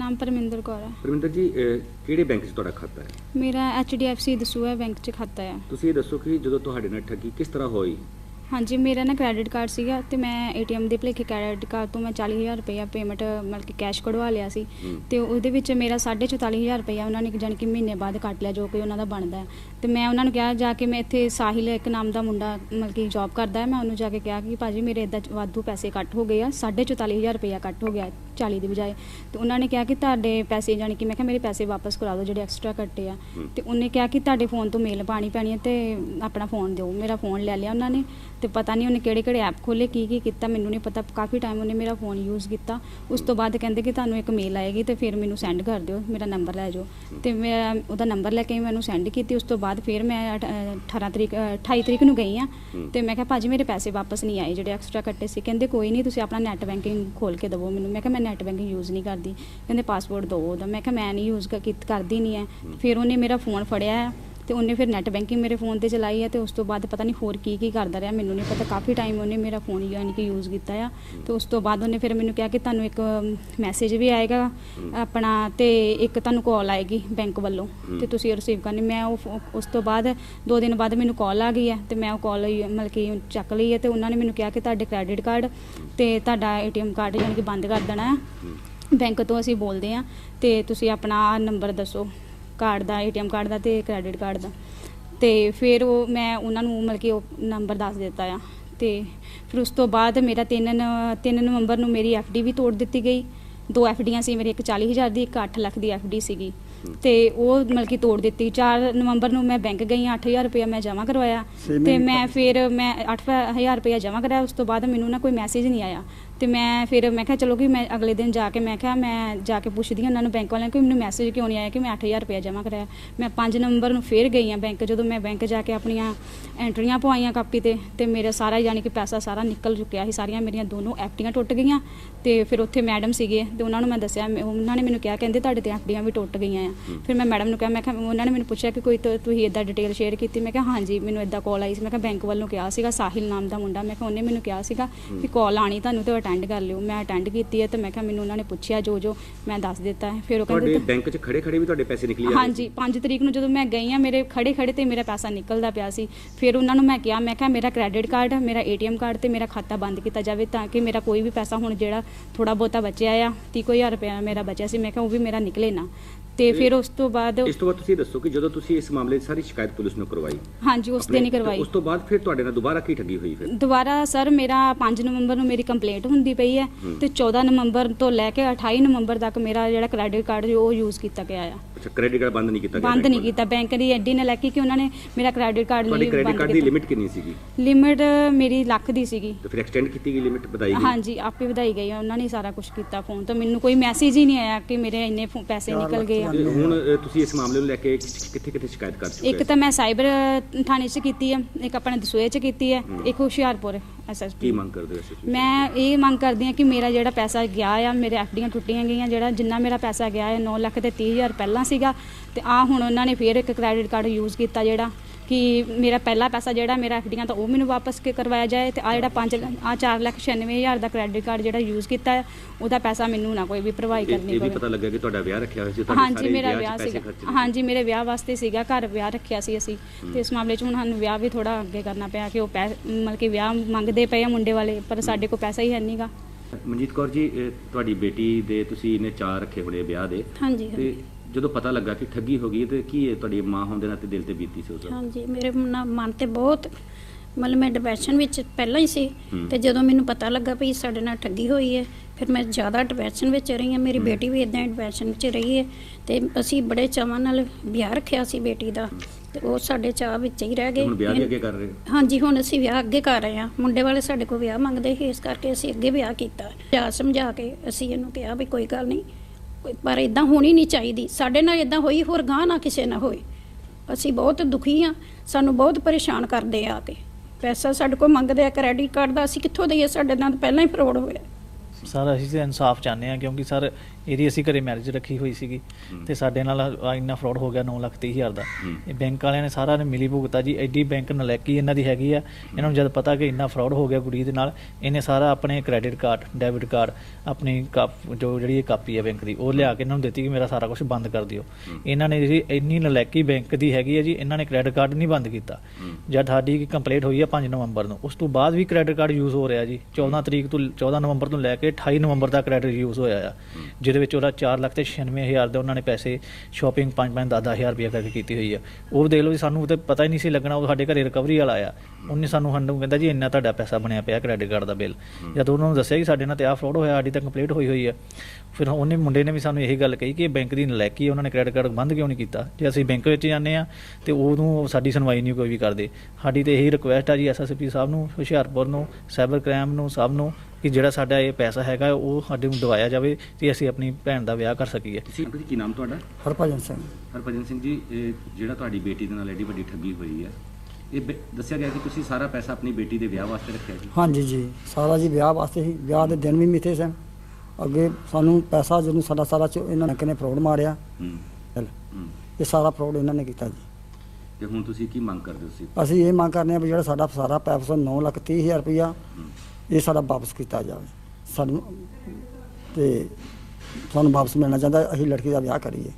ਨਾਮ ਪਰਮਿੰਦਰ ਕੌਰ ਹੈ। ਪਰਮਿੰਦਰ ਜੀ ਅਹ, ਕਿਹੜੇ ਬੈਂਕ 'ਚ ਤੁਹਾਡਾ ਖਾਤਾ ਹੈ? ਮੇਰਾ HDFC ਦਸੂਆ ਬੈਂਕ 'ਚ ਖਾਤਾ ਹੈ। ਤੁਸੀਂ ਇਹ ਦੱਸੋ ਕਿ ਜਦੋਂ ਤੁਹਾਡੇ ਨਾਲ ਠੱਗੀ ਕਿਸ ਤਰ੍ਹਾਂ ਹੋਈ? ਹਾਂਜੀ ਮੇਰਾ ਨਾ ਕ੍ਰੈਡਿਟ ਕਾਰਡ ਸੀਗਾ ਤੇ ਮੈਂ ATM ਦੇ ਭਲੇਖੇ ਕ੍ਰੈਡਿਟ ਕਾਰਡ ਤੋਂ ਮੈਂ 40000 ਰੁਪਇਆ ਪੇਮੈਂਟ ਮਤਲਬ ਕਿ ਕੈਸ਼ ਕਢਵਾ ਲਿਆ ਸੀ। ਤੇ ਉਹਦੇ ਵਿੱਚ ਮੇਰਾ 44500 ਰੁਪਇਆ ਉਹਨਾਂ ਨੇ ਜਾਣੀ ਕਿ ਮਹੀਨੇ ਬਾਅਦ ਕੱਟ ਲਿਆ ਜੋ ਕਿ ਉਹਨਾਂ ਦਾ ਬਣਦਾ ਤੇ ਮੈਂ ਉਹਨਾਂ ਨੂੰ ਕਿਹਾ ਜਾ ਕੇ ਮੈਂ ਇੱਥੇ ਸਾਹਿਲ ਇੱਕ ਨਾਮ ਦਾ ਮੁੰਡਾ ਮਤਲਬ ਕਿ ਜੌਬ ਕਰਦਾ ਹੈ ਮੈਂ ਉਹਨੂੰ ਜਾ ਕੇ ਕਿਹਾ ਕਿ ਭਾਜੀ ਮੇਰੇ ਇਦਾਂ ਵਾਧੂ ਪੈਸੇ ਕੱਟ ਹੋ ਗਏ ਆ 44500 ਰੁਪਇਆ ਕੱਟ ਹੋ ਗਿਆ 40 ਦੀ ਬਜਾਏ। ਤੇ ਉਹਨਾਂ ਨੇ ਕਿਹਾ ਕਿ ਤੁਹਾਡੇ ਪੈਸੇ ਜਾਣੀ ਕਿ ਮੈਂ ਕਿਹਾ ਮੇਰੇ ਪੈਸੇ ਵਾਪਸ ਕਰਾ ਦਿਓ ਜਿਹੜੇ ਐਕਸਟਰਾ ਕੱਟੇ ਆ। ਤੇ ਉਹਨੇ ਕਿਹਾ ਕਿ ਤੁਹਾਡੇ ਫੋਨ ਤੋਂ ਮੇਲ ਪਾਣੀ ਪੈਣੀ ਹੈ ਤੇ ਆਪਣਾ ਫੋਨ ਦਿਓ ਮੇਰਾ ਫੋਨ ਲੈ ਲਿਆ ਉਹਨਾਂ ਨੇ। ਤੇ ਪਤਾ ਨਹੀਂ ਉਹਨੇ ਕਿਹੜੇ ਕਿਹੜੇ ਐਪ ਖੋਲੇ ਕੀ ਕੀ ਕੀਤਾ ਮੈਨੂੰ ਨਹੀਂ ਪਤਾ। ਕਾਫੀ ਟਾਈਮ ਉਹਨੇ ਮੇਰਾ ਫੋਨ ਯੂਜ਼ ਕੀਤਾ। ਉਸ ਤੋਂ ਬਾਅਦ ਕਹਿੰਦੇ ਕਿ ਤੁਹਾਨੂੰ ਇੱਕ ਮੇਲ ਆਏਗੀ ਤੇ ਫਿਰ ਮੈਨੂੰ ਸੈਂਡ ਕਰ ਦਿਓ ਮੇਰਾ ਨੰਬਰ ਲੈ ਜਾਓ। ਤੇ ਮੈਂ ਉਹਦਾ ਨੰਬਰ ਲੈ ਕੇ ਮੈਨੂੰ ਸੈਂਡ ਕੀਤੀ। ਉਸ ਤੋਂ ਬਾਅਦ ਫਿਰ ਮੈਂ ਅਠ- ਅਹ 18 ਤਰੀਕ ਅਹ 28 ਤਰੀਕ ਨੂੰ ਗਈ ਆ। ਤੇ ਮੈਂ ਕਿਹਾ ਭਾਜੀ ਮੇਰੇ ਪੈਸੇ ਵਾਪਸ ਨਹੀਂ ਆਏ ਜਿਹੜੇ ਐਕਸਟਰਾ ਕੱਟੇ ਸੀ। ਕਹਿੰਦੇ ਕੋਈ ਨਹੀਂ ਤੁਸੀਂ ਆਪਣਾ ਨੈਟ ਬੈਂਕਿੰਗ ਖੋਲ ਕੇ ਦਿਵੋ ਮੈਨੂੰ। ਮੈਂ ਕਿਹਾ ਮੈਂ ਨੈਟ ਬੈਂਕਿੰਗ ਯੂਜ਼ ਨਹੀਂ ਕਰਦੀ। ਕਹਿੰਦੇ ਪਾਸਵਰਡ ਦਿਓ ਉਹਦਾ। ਮੈਂ ਕਿਹਾ ਮੈਂ ਨਹੀਂ ਯੂਜ਼ ਕਰਦੀ ਨਹੀਂ ਹੈ। ਫਿਰ ਉਹਨੇ ਮੇਰਾ ਫੋਨ ਫੜਿਆ। ਤੇ ਉਹਨੇ ਫਿਰ ਨੈਟ ਬੈਂਕਿੰਗ ਮੇਰੇ ਫੋਨ ਤੇ ਚਲਾਈ ਹੈ ਤੇ ਉਸ ਤੋਂ ਬਾਅਦ ਪਤਾ ਨਹੀਂ ਹੋਰ ਕੀ ਕੀ ਕਰਦਾ ਰਿਹਾ। ਮੈਨੂੰ ਨਹੀਂ ਪਤਾ ਕਾਫੀ ਟਾਈਮ ਉਹਨੇ ਮੇਰਾ ਫੋਨ ਯਾਨੀ ਕਿ ਯੂਜ਼ ਕੀਤਾ ਆ। ਤੇ ਉਸ ਤੋਂ ਬਾਅਦ ਉਹਨੇ ਫਿਰ ਮੈਨੂੰ ਕਿਹਾ ਕਿ ਤੁਹਾਨੂੰ ਇੱਕ ਮੈਸੇਜ ਵੀ ਆਏਗਾ ਆਪਣਾ ਤੇ ਇੱਕ ਤੁਹਾਨੂੰ ਕਾਲ ਆਏਗੀ ਬੈਂਕ ਵੱਲੋਂ ਤੇ ਤੁਸੀਂ ਰਿਸੀਵ ਕਰਨੀ। ਮੈਂ ਉਹ ਉਸ ਤੋਂ ਬਾਅਦ ਦੋ ਦਿਨ ਬਾਅਦ ਮੈਨੂੰ ਕਾਲ ਆ ਗਈ ਹੈ ਤੇ ਮੈਂ ਉਹ ਕਾਲ ਮਤਲਬ ਕਿ ਚੱਕ ਲਈ ਹੈ ਤੇ ਉਹਨਾਂ ਨੇ ਮੈਨੂੰ ਕਿਹਾ ਕਿ ਤੁਹਾਡੇ ਕ੍ਰੈਡਿਟ ਕਾਰਡ ਤੇ ਤੁਹਾਡਾ ਏਟੀਐਮ ਕਾਰਡ ਯਾਨੀ ਕਿ ਬੰਦ ਕਰ ਦੇਣਾ ਹੈ। ਬੈਂਕ ਤੋਂ ਅਸੀਂ ਬੋਲਦੇ ਆ ਤੇ ਤੁਸੀਂ ਆਪਣਾ ਨੰਬਰ ਦੱਸੋ। ਕਾਰਡ ਦਾ ਏਟੀਐਮ ਕਾਰਡ ਦਾ ਤੇ ਕ੍ਰੈਡਿਟ ਕਾਰਡ ਦਾ। ਤੇ ਫਿਰ ਉਹ ਮੈਂ ਉਹਨਾਂ ਨੂੰ ਮਤਲਬ ਕਿ ਉਹ ਨੰਬਰ ਦੱਸ ਦਿੱਤਾ ਆ। ਤੇ ਫਿਰ ਉਸ ਤੋਂ ਬਾਅਦ ਮੇਰਾ 3 3 ਨਵੰਬਰ ਨੂੰ ਮੇਰੀ ਡੀ ਵੀ ਤੋੜ ਦਿੱਤੀ ਗਈ। ਦੋ ਡੀਆਂ ਸੀ ਮੇਰੇ ਇੱਕ 40000 ਦੀ ਇੱਕ 8 ਲੱਖ ਦੀ ਡੀ ਸੀਗੀ। ਤੇ ਉਹ ਮਤਲਬ ਕਿ ਤੋੜ ਦਿੱਤੀ। 4 ਨਵੰਬਰ ਨੂੰ ਮੈਂ ਬੈਂਕ ਗਈ 8000 ਰੁਪਇਆ ਮੈਂ ਜਮ੍ਹਾਂ ਕਰਵਾਇਆ। ਤੇ ਮੈਂ ਫਿਰ ਮੈਂ 8000 ਰੁਪਇਆ ਜਮ੍ਹਾਂ ਕਰਾਇਆ। ਉਸ ਤੋਂ ਬਾਅਦ ਮੈਨੂੰ ਨਾ ਕੋਈ ਮੈਸੇਜ ਨਹੀਂ ਆਇਆ। ਤੇ ਮੈਂ ਫਿਰ ਮੈਂ ਕਿਹਾ ਚਲੋ ਕਿ ਮੈਂ ਅਗਲੇ ਦਿਨ ਜਾ ਕੇ ਮੈਂ ਕਿਹਾ ਮੈਂ ਜਾ ਕੇ ਪੁੱਛਦੀ ਹਾਂ ਉਹਨਾਂ ਨੂੰ ਬੈਂਕ ਵਾਲਿਆਂ ਕਿ ਮੈਨੂੰ ਮੈਸੇਜ ਕਿਉਂ ਨਹੀਂ ਆਇਆ ਕਿ ਮੈਂ 8000 ਰੁਪਇਆ ਜਮ੍ਹਾਂ ਕਰਾਇਆ। ਮੈਂ 5 ਨਵੰਬਰ ਨੂੰ ਫੇਰ ਗਈ ਹਾਂ ਬੈਂਕ ਜਦੋਂ ਮੈਂ ਬੈਂਕ ਜਾ ਕੇ ਆਪਣੀਆਂ ਐਂਟਰੀਆਂ ਪਵਾਈਆਂ ਕਾਪੀ ਤੇ ਤੇ ਮੇਰਾ ਸਾਰਾ ਯਾਨੀ ਕਿ ਪੈਸਾ ਸਾਰਾ ਨਿਕਲ ਚੁੱਕਿਆ ਸੀ ਸਾਰੀਆਂ ਮੇਰੀਆਂ ਦੋਨੋਂ ਐਫਡੀਆਂ ਟੁੱਟ ਗਈਆਂ ਤੇ ਫਿਰ ਉੱਥੇ ਮੈਡਮ ਸੀਗੇ ਤੇ ਉਹਨਾਂ ਨੂੰ ਮੈਂ ਦੱਸਿਆ ਉਹਨਾਂ ਨੇ ਮੈਨੂੰ ਕਿਹਾ ਕਹਿੰਦੇ ਤੁਹਾਡੇ ਤੇ ਐਫਡੀਆਂ ਵੀ ਟੁੱਟ ਗਈਆਂ ਆ। ਫਿਰ ਮੈਂ ਮੈਡਮ ਨੂੰ ਕਿਹਾ ਮੈਂ ਕਿਹਾ ਉਹਨਾਂ ਨੇ ਮੈਨੂੰ ਪੁੱਛਿਆ ਕਿ ਕੋਈ ਤੁਸੀਂ ਇਦਾਂ ਡਿਟੇਲ ਸ਼ੇਅਰ ਕੀਤੀ? ਮੈਂ ਕਿਹਾ ਹਾਂਜੀ ਮੈਨੂੰ ਇਦਾਂ ਕਾਲ ਆਈ ਸੀ। ਮੈਂ ਕਿਹਾ ਬੈਂਕ ਵੱਲੋਂ ਕਿਹਾ ਸੀਗਾ ਸਾਹਿਲ ਨਾਮ ਦਾ ਮੁੰਡਾ। ਮੈਂ ਕਿਹਾ ਉਹਨੇ ਮੈਨੂੰ ਕਿਹਾ ਸੀਗਾ ਕਿ ਕਾਲ ਆਣੀ ਤੁਹਾਨੂੰ ਤੇ ਅਟੈਂਡ ਕਰ ਲਿਓ। ਮੈਂ ਅਟੈਂਡ ਕੀਤੀ ਹੈ ਤੇ ਮੈਂ ਕਿਹਾ ਮੈਨੂੰ ਉਹਨਾਂ ਨੇ ਪੁੱਛਿਆ ਜੋ ਜੋ ਮੈਂ ਦੱਸ ਦਿੱਤਾ ਹੈ। ਫਿਰ ਉਹ ਤੁਹਾਡੇ ਕਹਿੰਦੇ ਬੈਂਕ 'ਚ ਖੜੇ ਖੜੇ ਵੀ ਤੁਹਾਡੇ ਪੈਸੇ ਨਿਕਲੀ ਜਾਂਦੇ ਹਾਂਜੀ 5 ਤਰੀਕ ਨੂੰ ਜਦੋਂ ਮੈਂ ਗਈ ਆ ਮੇਰੇ ਖੜੇ ਖੜੇ ਤੇ ਮੇਰਾ ਪੈਸਾ ਨਿਕਲਦਾ ਪਿਆ ਸੀ। ਫਿਰ ਉਹਨਾਂ ਨੂੰ ਮੈਂ ਕਿਹਾ ਮੈਂ ਕਿਹਾ ਮੇਰਾ ਕ੍ਰੈਡਿਟ ਕਾਰਡ ਮੇਰਾ ਏਟੀਐਮ ਕਾਰਡ ਤੇ ਮੇਰਾ ਖਾਤਾ ਬੰਦ ਕੀਤਾ ਜਾਵੇ ਤਾਂ ਕਿ ਮੇਰਾ ਕੋਈ ਵੀ ਪੈਸਾ ਹੁਣ ਜਿਹੜਾ ਥੋੜਾ ਬਹੁਤਾ ਬਚਿਆ ਆ 30000 ਰੁਪਇਆ ਮੇਰਾ ਬਚਿਆ ਸੀ ਮੈਂ ਕਿਹਾ ਉਹ ਵੀ ਮੇਰਾ ਨਿਕਲੇ ਨਾ। ਤੇ ਫਿਰ ਉਸ ਤੋਂ ਬਾਅਦ ਇਸ ਤੋਂ ਬਾਅਦ ਤੁਸੀਂ ਦੱਸੋ ਕਿ ਜਦੋਂ ਤੁਸੀਂ ਇਸ ਮਾਮਲੇ ਦੀ ਸਾਰੀ ਸ਼ਿਕਾਇਤ ਪੁਲਿਸ ਨੂੰ ਕਰਵਾਈ ਹਾਂਜੀ ਉਸ ਦਿਨ ਹੀ ਕਰਵਾਈ। ਉਸ ਤੋਂ ਬਾਅਦ ਫਿਰ ਤੁਹਾਡੇ ਨਾਲ ਦੁਬਾਰਾ ਕੀ ਠੱਗੀ ਹੋਈ ਫਿਰ? ਦੁਬਾਰਾ ਸਰ ਮੇਰਾ 5 ਨਵੰਬਰ ਨੂੰ ਮੇਰੀ ਕੰਪਲੇਂਟ ਹੁੰਦੀ ਪਈ ਹੈ ਹੂੰ। ਤੇ 14 ਨਵੰਬਰ ਤੋਂ ਲੈ ਕੇ 28 ਨਵੰਬਰ ਤੱਕ ਮੇਰਾ ਜਿਹੜਾ ਕ੍ਰੈਡਿਟ ਕਾਰਡ ਉਹ ਯੂਜ਼ ਕੀਤਾ ਗਿਆ ਆ। ਅੱਛਾ ਕ੍ਰੈਡਿਟ ਕਾਰਡ ਬੰਦ ਨਹੀਂ ਕੀਤਾ ਗਿਆ ਬੰਦ ਨਹੀਂ ਕੀਤਾ ਬੈਂਕ ਦੀ ਐਡੀ ਨੇ ਲੈ ਕੇ ਕਿ ਉਹਨਾਂ ਨੇ ਮੇਰਾ ਕ੍ਰੈਡਿਟ ਕਾਰਡ ਤੁਹਾਡੀ ਲਈ ਕ੍ਰੈਡਿਟ ਬੰਦ ਕਾਰਡ ਦੀ ਲਿਮਿਟ ਕਿੰਨੀ ਸੀਗੀ? ਲਿਮਿਟ ਮੇਰੀ ਲੱਖ ਦੀ ਸੀਗੀ। ਤੇ ਫਿਰ ਐਕਸਟੈਂਡ ਕੀਤੀ ਗਈ ਲਿਮਿਟ ਵਧਾਈ ਗਈ? ਹਾਂਜੀ ਆਪੇ ਵਧਾਈ ਗਈ। ਆ, ਉਹਨਾਂ ਨੇ ਸਾਰਾ ਕੁਝ ਕੀਤਾ ਫੋਨ ਤੋਂ। ਮੈਨੂੰ ਕੋਈ ਮੈਸੇਜ ਹੀ ਨਹੀਂ ਆਇਆ ਕਿ ਮੇਰੇ ਇੰਨੇ ਫੋ- ਪੈਸੇ ਨਿਕਲ ਗਏ ਆ। ਤੇ ਹੁਣ ਅ, ਤੁਸੀਂ ਇਸ ਮਾਮਲੇ ਨੂੰ ਲੈ ਕੇ ਕਿੱਥੇ ਕਿੱਥੇ ਸ਼ਿਕਾਇਤ ਕਰ ਚੁੱਕੇ ਇੱਕ ਤਾਂ ਮੈਂ ਸਾਈਬਰ ਥਾਣੇ 'ਚ ਕੀਤੀ ਹੈ ਇੱਕ ਆਪਣੇ ਦਸੂਏ 'ਚ ਕੀਤੀ ਹੈ। ਇੱਕ ਹੁਸ਼ਿਆਰਪੁਰ। ਕੀ ਐਸਐਸਪੀ ਮੰਗ ਕਰਦੇ ਹੋ ਅਸੀਂ ਮੈਂ ਇਹ ਮੰਗ ਕਰਦੀ ਹਾਂ ਕਿ ਮੇਰਾ ਜਿਹੜਾ ਪੈਸਾ ਗਿਆ ਆ ਮੇਰੇ ਐਫਡੀਆਂ ਟੁੱਟੀਆਂ ਗਈਆਂ ਜਿਹੜਾ ਜਿੰਨਾ ਮੇਰਾ ਪੈਸਾ ਗਿਆ ਹੈ 9 ਲੱਖ ਤੇ 30 ਹਜ਼ਾਰ ਪਹਿਲਾਂ ਸੀਗਾ ਤੇ ਆ ਹੁਣ ਉਹਨਾਂ ਨੇ ਫੇਰ ਇੱਕ ਕ੍ਰੈਡਿਟ ਕਾਰਡ ਯੂਜ਼ ਕੀਤਾ ਜਿਹੜਾ। ਕਿ ਮੇਰਾ ਪਹਿਲਾ ਪੈਸਾ ਜਿਹੜਾ ਮੇਰਾ ਐਫਡੀਆਂ ਤਾਂ ਉਹ ਮੈਨੂੰ ਵਾਪਸ ਕੇ ਕਰਵਾਇਆ ਜਾਏ ਤੇ ਆ ਜਿਹੜਾ 5 ਆ 4 ਲੱਖ 96 ਹਜ਼ਾਰ ਦਾ ਕ੍ਰੈਡਿਟ ਕਾਰਡ ਜਿਹੜਾ ਯੂਜ਼ ਕੀਤਾ ਹੈ ਉਹਦਾ ਪੈਸਾ ਮੈਨੂੰ ਨਾ ਕੋਈ ਵੀ ਪ੍ਰੋਵਾਈਡ ਇਹ ਕਰਨੀ ਇਹ ਵੀ ਪਤਾ ਲੱਗਾ ਕਿ ਤੁਹਾਡਾ ਵਿਆਹ ਰੱਖਿਆ ਹੋਇਆ ਸੀ ਤੁਹਾਡੇ ਹਾਂਜੀ ਮੇਰਾ ਵਿਆਹ ਸੀਗਾ। ਹਾਂਜੀ ਮੇਰੇ ਵਿਆਹ ਵਾਸਤੇ ਸੀਗਾ ਘਰ ਵਿਆਹ ਰੱਖਿਆ ਸੀ ਅਸੀਂ। ਤੇ ਇਸ ਮਾਮਲੇ 'ਚ ਹੁਣ ਸਾਨੂੰ ਵਿਆਹ ਵੀ ਥੋੜਾ ਅੱਗੇ ਕਰਨਾ ਪਿਆ ਕਿ ਉਹ ਮਤਲਬ ਕਿ ਵਿਆਹ ਮੰਗਦੇ ਪਏ ਆ ਮੁੰਡੇ ਵਾਲੇ ਪਰ ਸਾਡੇ ਕੋਲ ਪੈਸਾ ਹੀ ਹੈ ਨਹੀਂਗਾ ਮਨਜੀਤ ਕੌਰ ਜੀ ਤੁਹਾਡੀ ਬੇਟੀ ਦੇ ਤੁਸੀਂ ਇਹਨੇ ਚਾਰ ਰੱਖੇ ਹੋਣੇ ਵਿਆਹ ਦੇ। ਹਾਂਜੀ ਤੇ ਜਦੋਂ ਪਤਾ ਲੱਗਾ ਕਿ ਠੱਗੀ ਹੋ ਗਈ ਤੇ ਕੀ ਇਹ ਤੁਹਾਡੀ ਮਾਂ ਹੋਣ ਦੇ ਨਾਤੇ ਦਿਲ ਤੇ ਬੀਤੀ ਸੀ ਉਸ ਵਕਤ? ਹਾਂਜੀ ਮੇਰੇ ਨਾ ਮਨ ਤੇ ਬਹੁਤ ਮਤਲਬ ਮੈਂ ਡਿਪਰੈਸ਼ਨ ਵਿੱਚ ਪਹਿਲਾਂ ਹੀ ਸੀ। ਤੇ ਜਦੋਂ ਮੈਨੂੰ ਪਤਾ ਲੱਗਾ ਵੀ ਸਾਡੇ ਨਾਲ ਠੱਗੀ ਹੋਈ ਹੈ ਫਿਰ ਮੈਂ ਜ਼ਿਆਦਾ ਡਿਪਰੈਸ਼ਨ ਵਿੱਚ ਰਹੀ ਹਾਂ ਮੇਰੀ ਬੇਟੀ ਵੀ ਇਦਾਂ ਡਿਪਰੈਸ਼ਨ ਵਿੱਚ ਰਹੀ ਹੈ ਤੇ ਅਸੀਂ ਬੜੇ ਚਾਵਾਂ ਨਾਲ ਵਿਆਹ ਰੱਖਿਆ ਸੀ ਬੇਟੀ ਦਾ ਤੇ ਉਹ ਸਾਡੇ ਚਾਹ ਵਿੱਚ ਹੀ ਰਹਿ ਤੇ ਗਏ ਹੁਣ ਵਿਆਹ ਵੀ ਅੱਗੇ ਕਰ ਰਹੇ ਹੋ? ਹਾਂਜੀ ਹੁਣ ਅਸੀਂ ਵਿਆਹ ਅੱਗੇ ਕਰ ਰਹੇ ਹਾਂ ਮੁੰਡੇ ਵਾਲੇ ਸਾਡੇ ਕੋਲ ਵਿਆਹ ਮੰਗਦੇ ਸੀ ਇਸ ਕਰਕੇ ਅਸੀਂ ਅੱਗੇ ਵਿਆਹ ਕੀਤਾ ਜਾ ਸਮਝਾ ਕੇ ਅਸੀਂ ਇਹਨੂੰ ਕਿਹਾ ਵੀ ਕੋਈ ਗੱਲ ਨਹੀਂ ਪਰ ਇਦਾਂ ਹੋਣੀ ਨਹੀਂ ਚਾਹੀਦੀ। ਸਾਡੇ ਨਾਲ ਇਦਾਂ ਹੋਈ, ਹੋਰ ਗਾਂ ਨਾ ਕਿਸੇ ਨਾਲ ਹੋਏ। ਅਸੀਂ ਬਹੁਤ ਦੁਖੀ ਆ ਸਾਨੂੰ ਬਹੁਤ ਪਰੇਸ਼ਾਨ ਕਰਦੇ ਆ ਕੇ। ਪੈਸਾ ਸਾਡੇ ਕੋਲ ਮੰਗਦੇ ਆ ਕ੍ਰੈਡਿਟ ਕਾਰਡ ਦਾ ਅਸੀਂ ਕਿੱਥੋਂ ਦਈਏ? ਸਾਡੇ ਨਾਲ ਤਾਂ ਪਹਿਲਾਂ ਹੀ ਫਰੋਡ ਹੋਇਆ। ਸਰ ਅਸੀਂ ਤਾਂ ਇਨਸਾਫ ਚਾਹੁੰਦੇ ਹਾਂ ਕਿਉਂਕਿ ਸਰ ਇਹਦੀ ਅਸੀਂ ਘਰੇ ਮੈਰਿਜ ਰੱਖੀ ਹੋਈ ਸੀਗੀ। ਤੇ ਸਾਡੇ ਨਾਲ ਇੰਨਾ ਫਰਾਡ ਹੋ ਗਿਆ 9 ਲੱਖ ਤੀਹ ਹਜ਼ਾਰ ਦਾ। ਇਹ ਬੈਂਕ ਵਾਲਿਆਂ ਨੇ ਸਾਰਾ ਨੇ ਮਿਲੀ ਭੁਗਤਾ ਜੀ ਐਡੀ ਬੈਂਕ ਨਲੈਕੀ ਇਹਨਾਂ ਦੀ ਹੈਗੀ ਆ ਇਹਨਾਂ ਨੂੰ ਜਦ ਪਤਾ ਕਿ ਇੰਨਾ ਫਰਾਡ ਹੋ ਗਿਆ ਕੁੜੀ ਦੇ ਨਾਲ ਇਹਨੇ ਸਾਰਾ ਆਪਣੇ ਕ੍ਰੈਡਿਟ ਕਾਰਡ ਡੈਬਿਟ ਕਾਰਡ ਆਪਣੀ ਕਾਪ- ਜੋ ਜਿਹੜੀ ਇਹ ਕਾਪੀ ਹੈ ਬੈਂਕ ਦੀ ਉਹ ਲਿਆ ਕੇ ਇਹਨਾਂ ਨੂੰ ਦਿੱਤੀ ਕਿ ਮੇਰਾ ਸਾਰਾ ਕੁਝ ਬੰਦ ਕਰ ਦਿਓ। ਇਹਨਾਂ ਨੇ ਜੀ ਇੰਨੀ ਨਲੈਕੀ ਬੈਂਕ ਦੀ ਹੈਗੀ ਹੈ ਜੀ ਇਹਨਾਂ ਨੇ ਕ੍ਰੈਡਿਟ ਕਾਰਡ ਨਹੀਂ ਬੰਦ ਕੀਤਾ। ਜਦ ਸਾਡੀ ਕੰਪਲੀਟ ਹੋਈ ਹੈ 5 ਨਵੰਬਰ ਨੂੰ ਉਸ ਤੋਂ ਬਾਅਦ ਵੀ ਕ੍ਰੈਡਿਟ ਕਾਰਡ ਯੂਜ਼ ਹੋ ਰਿਹਾ ਜੀ 14 ਤਰੀਕ ਤੋਂ 14 ਨਵੰਬਰ ਤੋਂ ਲੈ ਕੇ 28 ਨਵੰਬਰ ਦਾ ਕ੍ਰੈਡਿਟ ਯੂਜ਼ ਹੋਇਆ ਆ ਜਿਹਦੇ ਵਿੱਚ ਉਹਦਾ 4 ਲੱਖ ਤੇ 96000 ਦੇ ਉਹਨਾਂ ਨੇ ਪੈਸੇ ਸ਼ਾਪਿੰਗ 5-5 10-10000 ਰੁਪਏ ਕਰਕੇ ਕੀਤੀ ਹੋਈ ਆ। ਉਹ ਦੇਖ ਲਓ ਜੀ ਸਾਨੂੰ ਤੇ ਪਤਾ ਹੀ ਨਹੀਂ ਸੀ ਲੱਗਣਾ ਉਹ ਸਾਡੇ ਘਰੇ ਰਿਕਵਰੀ ਵਾਲਾ ਆਇਆ ਉਹਨੇ ਸਾਨੂੰ ਸਾਨੂੰ ਕਹਿੰਦਾ ਜੀ ਇੰਨਾ ਤੁਹਾਡਾ ਪੈਸਾ ਬਣਿਆ ਪਿਆ ਕ੍ਰੈਡਿਟ ਕਾਰਡ ਦਾ ਬਿੱਲ ਹੂੰ। ਜਦ ਉਹਨਾਂ ਨੂੰ ਦੱਸਿਆ ਕਿ ਸਾਡੇ ਨਾਲ ਤੇ ਆਹ ਫਰਾਡ ਹੋਇਆ ਸਾਡੀ ਤਾਂ ਕੰਪਲੀਟ ਹੋਈ ਹੋਈ ਆ। ਫਿਰ ਉਹਨੇ ਮੁੰਡੇ ਨੇ ਵੀ ਸਾਨੂੰ ਇਹੀ ਗੱਲ ਕਹੀ ਕਿ ਬੈਂਕ ਦੀ ਨਲਾਇਕੀ ਹੈ, ਉਹਨਾਂ ਨੇ ਕ੍ਰੈਡਿਟ ਕਾਰਡ ਬੰਦ ਕਿਉਂ ਨਹੀਂ ਕੀਤਾ? ਜੇ ਅਸੀਂ ਬੈਂਕ ਵਿੱਚ ਜਾਂਦੇ ਆ ਤੇ ਉਦੋਂ ਸਾਡੀ ਸੁਣਵਾਈ ਨਹੀਂ ਕੋਈ ਵੀ ਕਰਦੇ। ਸਾਡੀ ਤੇ ਇਹੀ ਰਿਕੁਐਸਟ ਆ ਜੀ ਐਸਐਸਪੀ ਸਾਹਿਬ ਨੂੰ ਹੁਸ਼ਿਆਰਪੁਰ ਨੂੰ ਸਾਈਬਰ ਕ੍ਰਾਈਮ ਨੂੰ ਸਭ ਨੂੰ ਕਿ ਜਿਹੜਾ ਸਾਡਾ ਇਹ ਪੈਸਾ ਹੈਗਾ ਉਹ ਸਾਡੇ ਨੂੰ ਦਿਵਾਇਆ ਜਾਵੇ ਤੇ ਅਸੀਂ ਆਪਣੀ ਭੈਣ ਦਾ ਵਿਆਹ ਕਰ ਸਕੀਏ। ਤੁਸੀਂ ਕੀ ਨਾਮ ਤੁਹਾਡਾ? ਹਰਭਜਨ ਸਿੰਘ। ਹਰਭਜਨ ਸਿੰਘ ਜੀ ਇਹ ਜਿਹੜਾ ਤੁਹਾਡੀ ਬੇਟੀ ਦੇ ਨਾਲ ਐਡੀ ਵੱਡੀ ਠੱਗੀ ਹੋਈ ਹੈ ਇਹ ਬੇ- ਦੱਸਿਆ ਗਿਆ ਕਿ ਤੁਸੀਂ ਸਾਰਾ ਪੈਸਾ ਆਪਣੀ ਬੇਟੀ ਦੇ ਵਿਆਹ ਵਾਸਤੇ ਰੱਖਿਆ ਜੀ? ਹਾਂਜੀ ਜੀ ਸਾਰਾ ਜੀ ਵਿਆਹ ਵਾਸਤੇ ਹੀ। ਵਿਆਹ ਦੇ ਦਿਨ ਵੀ ਮਿੱਥੇ ਸਨ। ਅੱਗੇ ਸਾਨੂੰ ਪੈਸਾ ਜਦੋਂ ਸਾਡਾ ਸਾਰਾ ਚ ਇਹਨਾਂ ਨੇ ਕਿਨੇ ਫਰੋਡ ਮਾਰਿਆ। ਹੂੰ। ਚੱਲ, ਹੂੰ। ਇਹ ਸਾਰਾ ਫਰੋਡ ਇਹਨਾਂ ਨੇ ਕੀਤਾ ਜੀ। ਤੇ ਹੁਣ ਤੁਸੀਂ ਕੀ ਮੰਗ ਕਰਦੇ ਹੋ ਤੁਸੀਂ ਅਸੀਂ ਇਹ ਮੰਗ ਕਰਨੇ ਆ ਵੀ ਜਿਹੜਾ ਸਾਡਾ ਸਾਰਾ ਪੈਸਾ 9 ਲੱਖ ਤੀਹ ਹਜ਼ਾਰ ਰੁਪਇਆ ਹੂੰ। ਇਹ ਸਾਡਾ ਵਾਪਸ ਕੀਤਾ ਜਾਵੇ ਸਾਨੂੰ ਤੇ ਸਾਨੂੰ ਵਾਪਸ ਮਿਲਣਾ ਚਾਹੁੰਦਾ ਅਸੀਂ ਲੜਕੀ ਦਾ ਵਿਆਹ ਕਰੀਏ